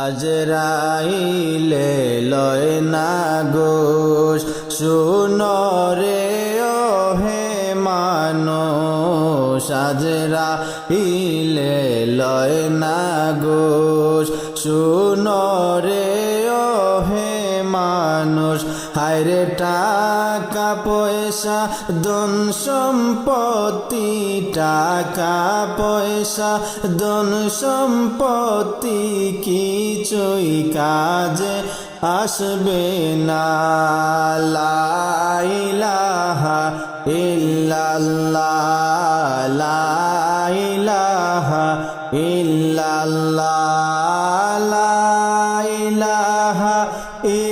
আজরাইলে লয় না গোশ। শুনরে ও হে মানুষ, আজরাইলে লয় না গোশ। শুনরে ও হে মানুষ। হায়রে টাকা, পয়সা দন সম্পত্তি, টাকা, পয়সা দন সম্পত্তি কিছুই কাজে আসবে না। লা ইলাহা ইল্লাল্লাহ, লা ইলাহা ইল্লাল্লাহ, লা ইলাহা ইল্লাল্লাহু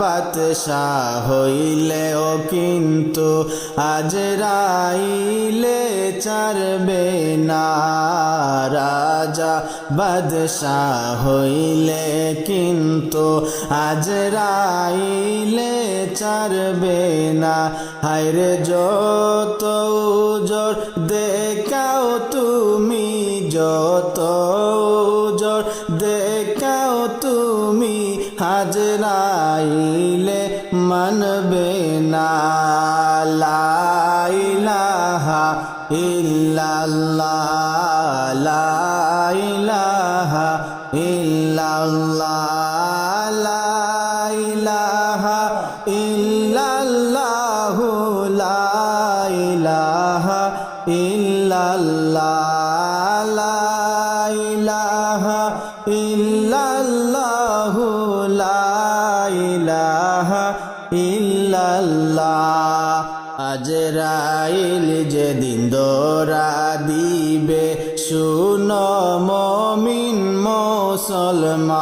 বাদশাহ হইলেও কিন্তু আজ রাইলে চারবে না। রাজা বাদশাহ হইলে কিন্তু আজ রাইলে চারবে না। হায়রে যত উজর দেখাও তুমি, যত দেখাও তুমি হাজরাইলে মানবে না। লা ইলাহা ইল্লাল্লাহ লা ইলাহা ইল্লাল্লাহ ইল্লাল্লাহ লা ইলাহা ইল্লাল্লাহ লা ইলাহা আজরাইল যেদিন দোরা দিবে, শুন মমিন মুসলমান।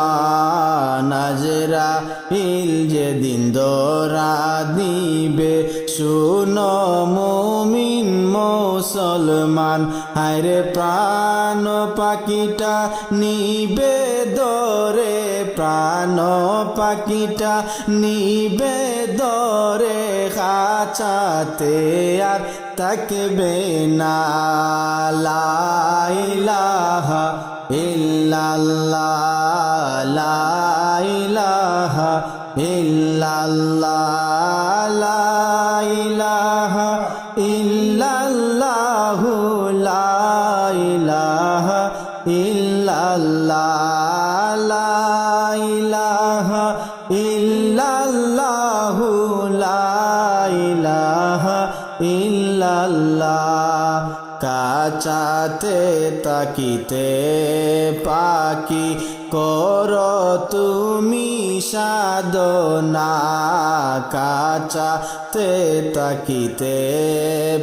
আজরাইল যেদিন দোরা দিবে, শুন মমিন মুসলমান। হায়রে প্রাণ পাখিটা নিবে দরে, প্রাণ পাখিটা নিবে দরে। খাচাতে আর তাকবে না। লা ইলাহা ইল্লাল্লাহ, লা ইল্লাল্লাহ। ইলাহা ইল্লাল্লাহ লা ইল্লাল্লাহ। কাচাতে তাকিতে পাকি কর তুমি সাধনা কাচাতে তাকিতে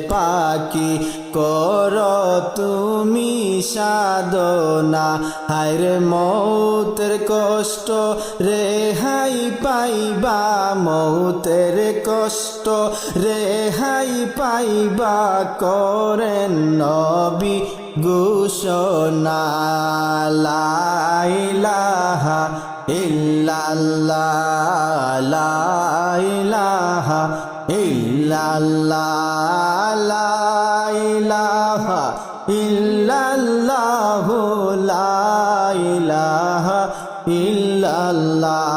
পাকি কর তুমি সাধনা, হায়রে মৌতের কষ্ট, রেহাই পাইবা, মৌতের কষ্ট, রেহাই পাইবা করেন নবী। ঘোষণা লা ইলাহা ইল্লাল্লাহ লা ইলাহা ইল্লাল্লাহ লা ইল্লাল্লাহু লা ইল্লাল্লাহ।